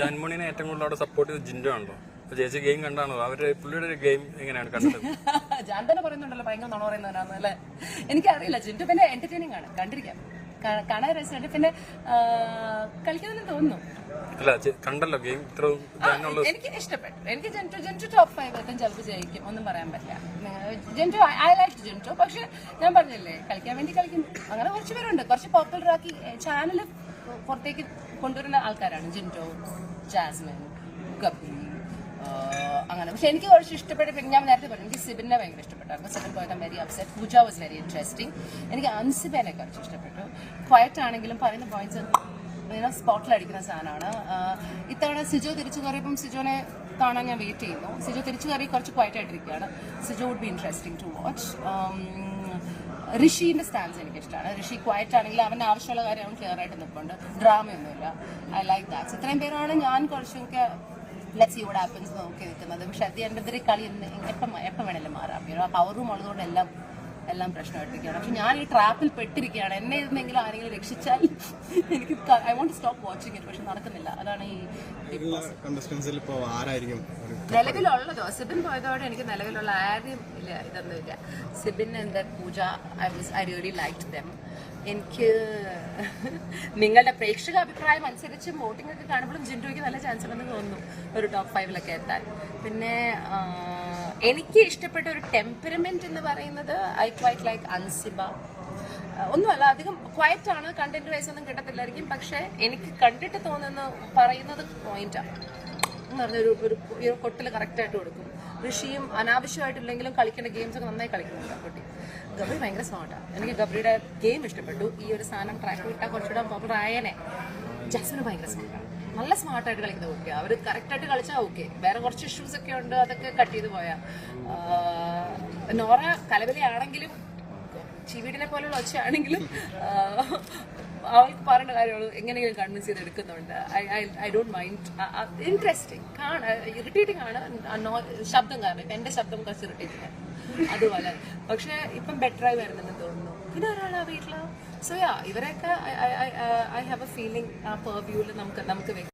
ജാൻമണിനെ ഏറ്റവും കൂടുതൽ അവിടെ സപ്പോർട്ട് ചെയ്ത് ജിൻഡോ ആണല്ലോ. ചേച്ചി ഗെയിം കണ്ടാണോ? അവരുടെ പുള്ളിയുടെ ഗെയിം എങ്ങനെയാണ് കണ്ടത്? ഞാൻ തന്നെ പറയുന്നുണ്ടല്ലോ ഭയങ്കര നുണ പറയുന്നവരാണ് അല്ലേ? എനിക്കറിയില്ല ജിൻഡോ പിന്നെ എന്റർടൈനിങ് ആണ് കണ്ടിരിക്കാം. കാണാൻ രസമുണ്ട്. പിന്നെ ആ, കളിക്കുന്നതെന്ന് തോന്നുന്നു. അല്ല കണ്ടല്ലോ ഗെയിം ഇത്ര എനിക്ക് ഇഷ്ടപ്പെട്ടു. എനിക്ക് ജെന്റു ജെന്റു ടോപ്പ് ഫൈവ് എത്തും ചിലപ്പോൾ ജയിക്കും ഒന്നും പറയാൻ പറ്റില്ല. ജെന്റു ഐ ലൈക്ക് ജെന്റു പക്ഷെ ഞാൻ പറഞ്ഞില്ലേ കളിക്കാൻ വേണ്ടി കളിക്കുന്നു അങ്ങനെ കുറച്ച് പേരുണ്ട്. കുറച്ച് പോപ്പുലർ ആക്കി ചാനൽ പുറത്തേക്ക് കൊണ്ടുവരുന്ന ആൾക്കാരാണ്. ജിന്റോ ജാസ്മിൻ ഗബ്രി അങ്ങനെ. പക്ഷെ എനിക്ക് കുറച്ച് ഇഷ്ടപ്പെട്ട ഞാൻ നേരത്തെ പറഞ്ഞു എനിക്ക് സിബിനെ ഭയങ്കര ഇഷ്ടപ്പെട്ടായിരുന്നു. സിബിൻ പോയത് very upset Pooja was very interesting എനിക്ക് അൻസിബേനെ കുറച്ച് ഇഷ്ടപ്പെട്ടു. ക്വയറ്റ് ആണെങ്കിലും പറയുന്ന പോയിന്റ്സ് ഇങ്ങനെ സ്പോട്ടിൽ അടിക്കുന്ന സാധനമാണ്. ഇത്തവണ സിജോ തിരിച്ചു കയറിയപ്പം സിജോനെ കാണാൻ ഞാൻ വെയിറ്റ് ചെയ്യുന്നു. സിജോ തിരിച്ചു കയറി കുറച്ച് quiet ആയിട്ടിരിക്കുകയാണ്. Sijo would be interesting to watch ഋഷിന്റെ stance എനിക്ക് ഇഷ്ടമാണ് ഋഷി ക്വയറ്റ് ആണെങ്കിൽ അവൻ ആവശ്യമുള്ള കാര്യം അവൻ ക്ലിയർ ആയിട്ട് നിൽപ്പുണ്ട്. ഡ്രാമയൊന്നുമില്ല. ഐ ലൈക്ക് ദാറ്റ്സ് ഇത്രയും പേരാണ് ഞാൻ കുറച്ചൊക്കെ ലെറ്റ്സ് നോക്കി നിൽക്കുന്നത്. പക്ഷെ അത് എന്റെ കളി എപ്പം എപ്പം വേണമെങ്കിലും മാറാം. ആ പവർ റൂം ഉള്ളതുകൊണ്ട് എല്ലാം എല്ലാം പ്രശ്നമായിട്ടിരിക്കുകയാണ്. പക്ഷെ ഞാൻ ഈ ട്രാപ്പിൽ പെട്ടിരിക്കുകയാണ്. എന്നെ ഇരുന്നെങ്കിലും ആരെങ്കിലും രക്ഷിച്ചാൽ എനിക്ക് I won't stop watching it പക്ഷെ നടക്കുന്നില്ല. അതാണ് ഈ നിലവിലുള്ള സിബിൻ പോയതോടെ എനിക്ക് നിലവിലുള്ള ആരും ഇല്ല ഇതൊന്നും ഇല്ല സിബിൻ എന്താ Pooja I was I really like them എനിക്ക് നിങ്ങളുടെ പ്രേക്ഷക അഭിപ്രായം അനുസരിച്ച് വോട്ടിംഗ് ഒക്കെ കാണുമ്പോഴും ജിൻഡോയ്ക്ക് നല്ല ചാൻസ് ഉണ്ടെന്ന് തോന്നുന്നു. ഒരു ടോപ്പ് ഫൈവിലൊക്കെ എത്താൻ. പിന്നെ എനിക്ക് ഇഷ്ടപ്പെട്ട ഒരു ടെമ്പറമെന്റ് എന്ന് പറയുന്നത് ഐ ക്വൈറ്റ് ലൈക്ക് അൻസിബ ഒന്നുമല്ല അധികം ക്വയറ്റ് ആണ്. കണ്ടന്റ് വൈസ് ഒന്നും കിട്ടത്തില്ലായിരിക്കും. പക്ഷെ എനിക്ക് കണ്ടിട്ട് തോന്നുന്ന പറയുന്നത് പോയിന്റാണ് എന്ന് പറഞ്ഞൊരു ഒരു കൊട്ടിൽ കറക്റ്റായിട്ട് കൊടുക്കും. ഋഷിയും അനാവശ്യമായിട്ടില്ലെങ്കിലും കളിക്കേണ്ട ഗെയിംസ് ഒക്കെ നന്നായി കളിക്കുന്നുണ്ട് കുട്ടി. ഗബ്രി ഭയങ്കര സ്മാർട്ടാണ് എനിക്ക് ഗബ്രിയുടെ ഗെയിം ഇഷ്ടപ്പെട്ടു. ഈ ഒരു സാധനം ട്രാക്ക് വിട്ടാൽ കുറച്ചുകൂടെ പോപ്പുലർ ആയനെ. ജാസ്മിന് ഭയങ്കര സ്മാർട്ടാണ് നല്ല സ്മാർട്ടായിട്ട് കളിക്കുന്ന കുട്ടിയാണ് അവർ കറക്റ്റായിട്ട് കളിച്ചാൽ ഓക്കെ വേറെ കുറച്ച് ഇഷ്യൂസ് ഒക്കെ ഉണ്ട് അതൊക്കെ കട്ട് ചെയ്ത് പോയാൽ നോറ കലവലയാണെങ്കിലും ചീവീടിനെ പോലുള്ള ഒച്ചയാണെങ്കിലും അവൾക്ക് പറയേണ്ട കാര്യങ്ങൾ എങ്ങനെയെങ്കിലും കൺവിൻസ് ചെയ്ത് എടുക്കുന്നുണ്ട്. I I I don't mind interesting കാണ ഇറിറ്റേറ്റിംഗ് ആണ്. ശബ്ദം കാരണം എന്റെ ശബ്ദം കുറച്ച് ഇറിറ്റേറ്റിംഗ് ആണ്. അതുപോലെ. പക്ഷെ ഇപ്പം ബെറ്ററായി വരുന്നെന്ന് തോന്നുന്നു. പിന്നെ ഒരാളാ വീട്ടിൽ? സോ യാ ഇവരെയൊക്കെ ഐ ഹാവ് എ ഫീലിംഗ് ആ പെർവ്യൂവിൽ നമുക്ക് നമുക്ക്